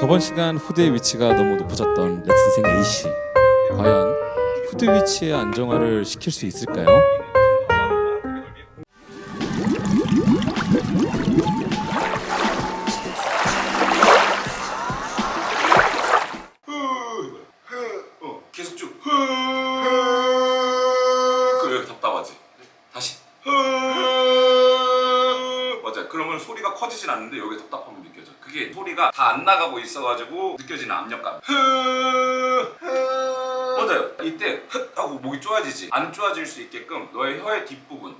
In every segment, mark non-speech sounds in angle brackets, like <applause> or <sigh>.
저번 시간 후드의 위치가 너무 높아졌던 렉스생 A씨 과연 후드 위치의 안정화를 시킬 수 있을까요? 어, 계속 쭉. 여기 답답하지. 다시. 맞아. 그러면 소리가 커지진 않는데 여기 답답함이 느껴져. 그게 소리가 다 안 나가고 있어가지고 느껴지는 압력감. 맞아요. 이때 하고 목이 쪼아지지. 안 쪼아질 수 있게끔 너의 혀의 뒷부분.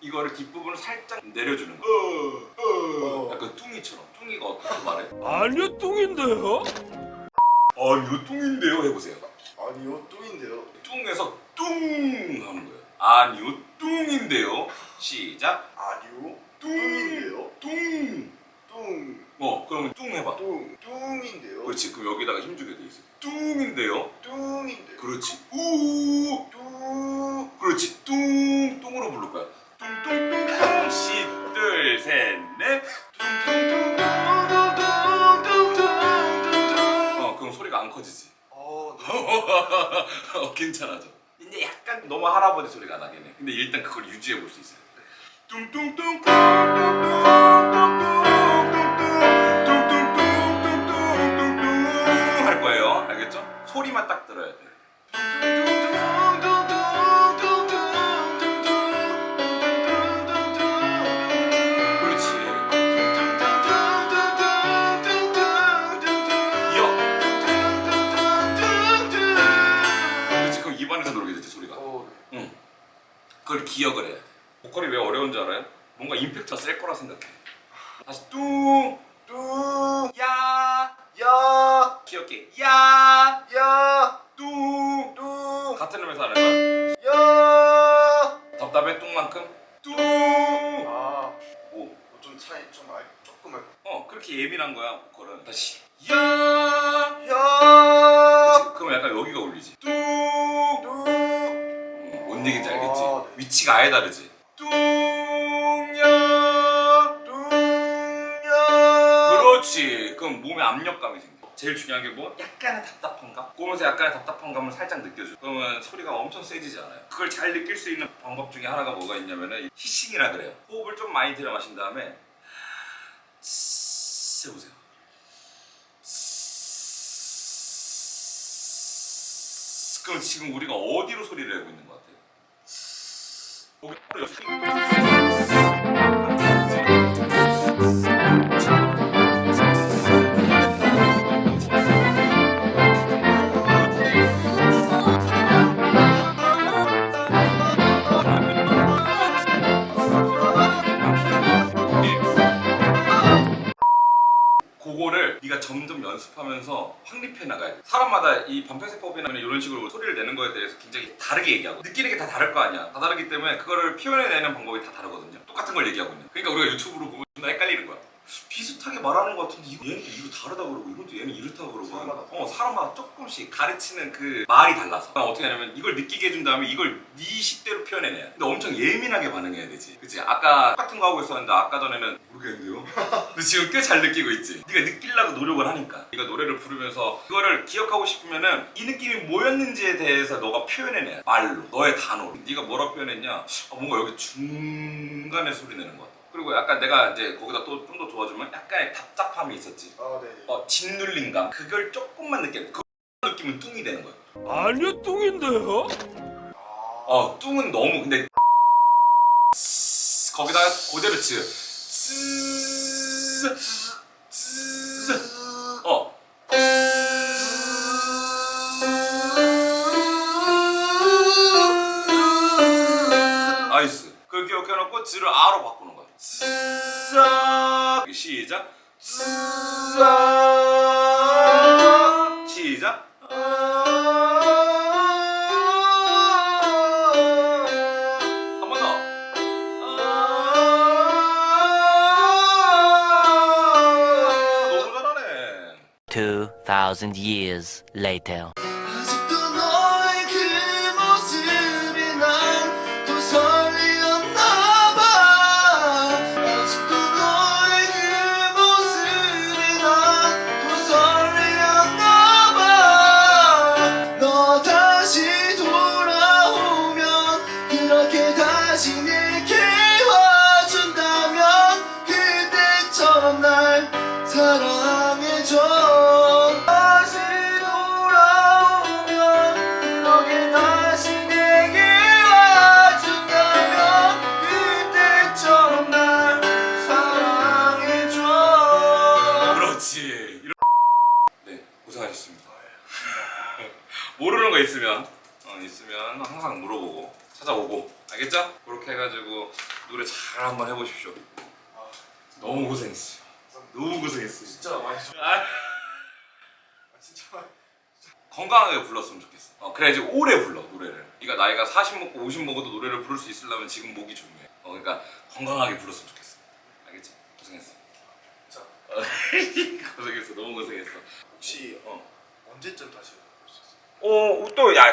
이거를 뒷부분을 살짝 내려주는 거. 약간 뚱이처럼. 뚱이가 어떻게 말해? 아니요 뚱인데요? 아니요 뚱인데요 해보세요 아니요 뚱인데요 뚱에서 뚱 하는 거예요 아니요 뚱인데요 시작 아니요 뚱 뚱인데요 뚱. 뚱 어 그러면 뚱 해봐 뚱 뚱인데요 그렇지 그럼 여기다가 힘주게 돼 있어 뚱인데요 뚱인데요 그렇지 우 뚱 그렇지 뚱 뚱으로 부를 거야 뚱뚱뚱뚱 시둘셋넷 어 그럼 소리가 안 커지지 어, 어, 괜찮아져. 너무 할아버지 소리가 나긴 해. 근데 일단 그걸 유지해 볼 수 있어야 돼. 뚱뚱뚱 뚱뚱뚱뚱뚱뚱뚱뚱뚱뚱뚱뚱뚱뚱 할 거예요. 알겠죠? 소리만 딱 들어야 돼. 기억을 해야 돼. 보컬이 왜 어려운지 알아요? 뭔가 임팩트가 셀 거라 생각해. 다시 뚱, 뚱 야, 야, 귀엽게 야, 야, 뚱. 뚱, 같은 음에서 하는 거야. 야. 답답해 뚱만큼 뚱. 아, 오. 어, 좀 차이 좀 알, 조금 알. 어 그렇게 예민한 거야 보컬은. 다시 야. 야, 그치? 그럼 약간 여기가 울리지. 뚱. 뚱, 음, 뭔 얘기인지 알겠지? 위치가 아예 다르지. 뚱야. 뚱, 야. 그렇지. 그럼 몸에 압력감이 생겨. 제일 중요한 게 뭐? 약간의 답답함감? 꼬면서 약간의 답답함감을 살짝 느껴줘. 그러면 소리가 엄청 세지지 않아요. 그걸 잘 느낄 수 있는 방법 중에 하나가 뭐가 있냐면은 히싱이라 그래요. 호흡을 좀 많이 들여 마신 다음에. 스스. 그럼 지금 우리가 어디로 소리를 내고 있는 것같 오게 확립해 나가야 돼. 사람마다 이 반패세법이나 이런 식으로 소리를 내는 거에 대해서 굉장히 다르게 얘기하고 느끼는 게 다 다를 거 아니야. 다 다르기 때문에 그거를 표현해내는 방법이 다 다르거든요. 똑같은 걸 얘기하고 있는. 그러니까 우리가 유튜브로 보면 존나 헷갈리는 거야. 비슷하게 말하는 것 같은데 이거 얘는 또 이거 다르다 그러고 또 얘는 이렇다 그러고 사람마다 어 사람마다 조금씩 가르치는 그 말이 달라서. 어떻게 하냐면 이걸 느끼게 해준 다음에 이걸 네 식대로 표현해내야 돼. 근데 엄청 예민하게 반응해야 되지. 그치? 아까 똑같은 거 하고 있었는데 아까 전에는 모르겠는데요? <laughs> 근데 지금 꽤 잘 느끼고 있지. 네가 느끼려고 노력을 하니까. 네가 노래를 부르면서 그거를 기억하고 싶으면은 이 느낌이 뭐였는지에 대해서 너가 표현해내야 돼. 말로. 너의 단어로. 네가 뭐라 표현했냐? 아, 뭔가 여기 중간에 소리 내는 것 같아 그리고 약간 내가 이제 거기다 또 좀 더 도와주면 약간의 답답함이 있었지. 아, 네. 어, 짓눌림감. 그걸 조금만 느껴 그 느낌은 뚱이 되는 거야. 아니요 뚱인데요? 어 뚱은 너무 근데 <laughs> 그대로 즈 쓰- 쓰- 어. 아이스. 그걸 기억해놓고 즈를 아로 바꾸는 거야 싹 시작 싹 시작 한 번 더. 너무 잘하네. 2,000 years later. 사랑해줘 다시 돌아오면 너게 다시 내게 와준다면 그때처럼 날 사랑해줘 그렇지. 이런- 네, 고생하셨습니다. <laughs> 모르는 거 있으면 어, 항상 물어보고 찾아오고 알겠죠? 그렇게 해가지고 노래 잘 한번 해보십시오. 너무 고생했어. 너무 고생했어. 진짜 많이 좀 아, 진짜 많이 건강하게 불렀으면 좋겠어. 어, 그래야지 오래 불러 노래를. 그러니까 나이가 40 먹고 50 먹어도 노래를 부를 수 있으려면 지금 목이 중요해. 어, 그러니까 건강하게 불렀으면 좋겠어. 알겠지? 고생했어. 자 어, <laughs> 고생했어. 너무 고생했어. 혹시 어. 언제쯤 다시 볼수 있어요? 어, 또 야,